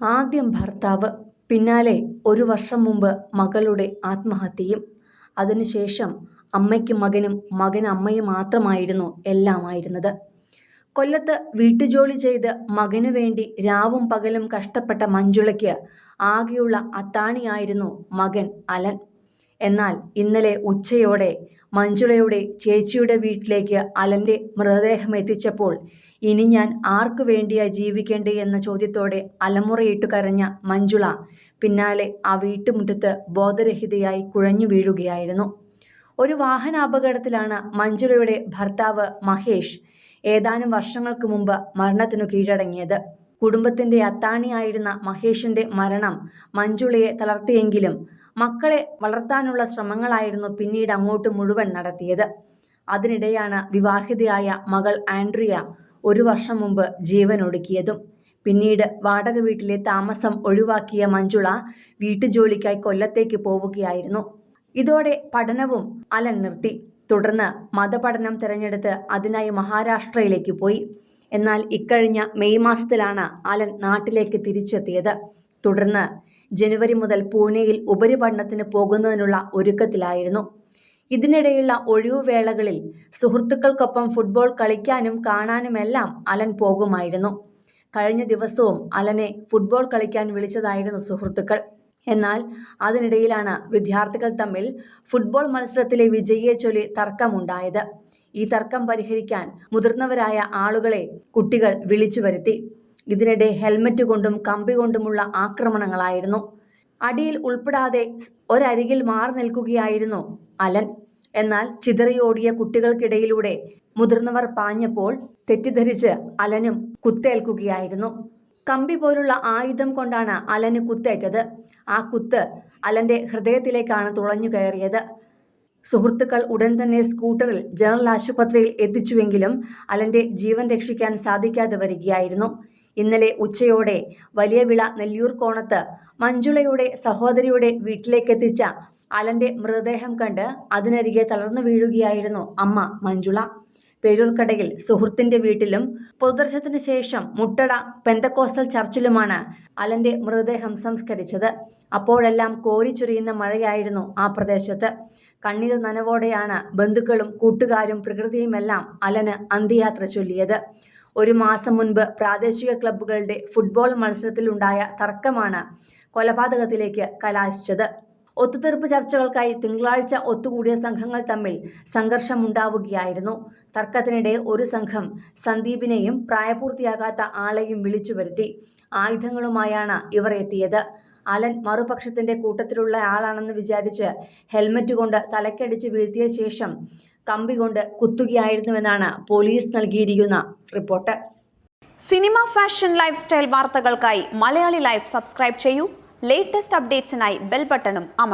ആദ്യം ഭർത്താവ് പിന്നാലെ ഒരു വർഷം മുമ്പ് മകളുടെ ആത്മഹത്യയും അതിനുശേഷം അമ്മയ്ക്കും മകനും മകൻ അമ്മയും മാത്രമായിരുന്നു എല്ലാമായിരുന്നത്. കൊല്ലത്ത് വീട്ടുജോലി ചെയ്ത് മകനു വേണ്ടി രാവും പകലും കഷ്ടപ്പെട്ട മഞ്ജുളയ്ക്ക് ആകെയുള്ള അത്താണിയായിരുന്നു മകൻ അലൻ. എന്നാൽ ഇന്നലെ ഉച്ചയോടെ മഞ്ജുളയുടെ ചേച്ചിയുടെ വീട്ടിലേക്ക് അലന്റെ മൃതദേഹം എത്തിച്ചപ്പോൾ ഇനി ഞാൻ ആർക്കു വേണ്ടിയാ ജീവിക്കേണ്ടേ എന്ന ചോദ്യത്തോടെ അലമുറയിട്ട് കരഞ്ഞ മഞ്ജുള പിന്നാലെ ആ വീട്ടുമുറ്റത്ത് ബോധരഹിതയായി കുഴഞ്ഞു വീഴുകയായിരുന്നു. ഒരു വാഹനാപകടത്തിലാണ് മഞ്ജുളയുടെ ഭർത്താവ് മഹേഷ് ഏതാനും വർഷങ്ങൾക്ക് മുമ്പ് മരണത്തിനു കീഴടങ്ങിയത്. കുടുംബത്തിന്റെ അത്താണിയായിരുന്ന മഹേഷിന്റെ മരണം മഞ്ജുളയെ തളർത്തിയെങ്കിലും മക്കളെ വളർത്താനുള്ള ശ്രമങ്ങളായിരുന്നു പിന്നീട് അങ്ങോട്ട് മുഴുവൻ നടത്തിയത്. അതിനിടെയാണ് വിവാഹിതയായ മകൾ ആൻഡ്രിയ ഒരു വർഷം മുമ്പ് ജീവനൊടുക്കിയതും പിന്നീട് വാടക വീട്ടിലെ താമസം ഒഴിവാക്കിയ മഞ്ജുള വീട്ടുജോലിക്കായി കൊല്ലത്തേക്ക് പോവുകയായിരുന്നു. ഇതോടെ പഠനവും അലൻ നിർത്തി. തുടർന്ന് മതപഠനം തിരഞ്ഞെടുത്ത് അതിനായി മഹാരാഷ്ട്രയിലേക്ക് പോയി. എന്നാൽ ഇക്കഴിഞ്ഞ മെയ് മാസത്തിലാണ് അലൻ നാട്ടിലേക്ക് തിരിച്ചെത്തിയത്. തുടർന്ന് ജനുവരി മുതൽ പൂനെയിൽ ഉപരിപഠനത്തിന് പോകുന്നതിനുള്ള ഒരുക്കത്തിലായിരുന്നു. ഇതിനിടെയുള്ള ഒഴിവുവേളകളിൽ സുഹൃത്തുക്കൾക്കൊപ്പം ഫുട്ബോൾ കളിക്കാനും കാണാനുമെല്ലാം അലൻ പോകുമായിരുന്നു. കഴിഞ്ഞ ദിവസവും അലനെ ഫുട്ബോൾ കളിക്കാൻ വിളിച്ചതായിരുന്നു സുഹൃത്തുക്കൾ. എന്നാൽ അതിനിടയിലാണ് വിദ്യാർത്ഥികൾ തമ്മിൽ ഫുട്ബോൾ മത്സരത്തിലെ വിജയിയെ ചൊല്ലി തർക്കമുണ്ടായത്. ഈ തർക്കം പരിഹരിക്കാൻ മുതിർന്നവരായ ആളുകളെ കുട്ടികൾ വിളിച്ചു വരുത്തി ഇതിനിടെ ഹെൽമറ്റ് കൊണ്ടും കമ്പി കൊണ്ടുമുള്ള ആക്രമണങ്ങളായിരുന്നു. അടിയിൽ ഉൾപ്പെടാതെ ഒരരികിൽ മാറി നിൽക്കുകയായിരുന്നു അലൻ. എന്നാൽ ചിതറിയോടിയ കുട്ടികൾക്കിടയിലൂടെ മുതിർന്നവർ പാഞ്ഞപ്പോൾ തെറ്റിദ്ധരിച്ച് അലനും കുത്തേൽക്കുകയായിരുന്നു. കമ്പി പോലുള്ള ആയുധം കൊണ്ടാണ് അലന് കുത്തേറ്റത്. ആ കുത്ത് അലന്റെ ഹൃദയത്തിലേക്കാണ് തുളഞ്ഞു കയറിയത്. സുഹൃത്തുക്കൾ ഉടൻ തന്നെ സ്കൂട്ടറിൽ ജനറൽ ആശുപത്രിയിൽ എത്തിച്ചുവെങ്കിലും അലന്റെ ജീവൻ രക്ഷിക്കാൻ സാധിക്കാതെ വരികയായിരുന്നു. ഇന്നലെ ഉച്ചയോടെ വലിയ വിള നെല്ലിയൂർ കോണത്ത് മഞ്ജുളയുടെ സഹോദരിയുടെ വീട്ടിലേക്കെത്തിച്ച അലന്റെ മൃതദേഹം കണ്ട് അതിനരികെ തളർന്നു വീഴുകയായിരുന്നു അമ്മ മഞ്ജുള. പേരൂർക്കടയിൽ സുഹൃത്തിന്റെ വീട്ടിലും പൊതുദർശനത്തിന് ശേഷം മുട്ടട പെന്തക്കോസ്റ്റൽ ചർച്ചിലുമാണ് അലന്റെ മൃതദേഹം സംസ്കരിച്ചത്. അപ്പോഴെല്ലാം കോരി ചൊരിയുന്ന മഴയായിരുന്നു ആ പ്രദേശത്ത്. കണ്ണീർ നനവോടെയാണ് ബന്ധുക്കളും കൂട്ടുകാരും പ്രകൃതിയുമെല്ലാം അലന് അന്ത്യയാത്ര ചൊല്ലിയത്. ഒരു മാസം മുൻപ് പ്രാദേശിക ക്ലബ്ബുകളുടെ ഫുട്ബോൾ മത്സരത്തിലുണ്ടായ തർക്കമാണ് കൊലപാതകത്തിലേക്ക് കലാശിച്ചത്. ഒത്തുതീർപ്പ് ചർച്ചകൾക്കായി തിങ്കളാഴ്ച ഒത്തുകൂടിയ സംഘങ്ങൾ തമ്മിൽ സംഘർഷമുണ്ടാവുകയായിരുന്നു. തർക്കത്തിനിടെ ഒരു സംഘം സന്ദീപിനെയും പ്രായപൂർത്തിയാകാത്ത ആളെയും വിളിച്ചു വരുത്തി ആയുധങ്ങളുമായാണ് ഇവർ എത്തിയത്. അലൻ മറുപക്ഷത്തിന്റെ കൂട്ടത്തിലുള്ള ആളാണെന്ന് വിചാരിച്ച് ഹെൽമറ്റ് കൊണ്ട് തലക്കടിച്ച് വീഴ്ത്തിയ ശേഷം കമ്പി കൊണ്ട് കുത്തുകയായിരുന്നുവെന്നാണ് പോലീസ് നൽകിയിരിക്കുന്ന report. Cinema fashion lifestyle വാർത്തകൾക്കായി മലയാളി ലൈഫ് സബ്സ്ക്രൈബ് ചെയ്യൂ. ലേറ്റസ്റ്റ് അപ്ഡേറ്റ്സിനായി ബെൽ ബട്ടണും അമർ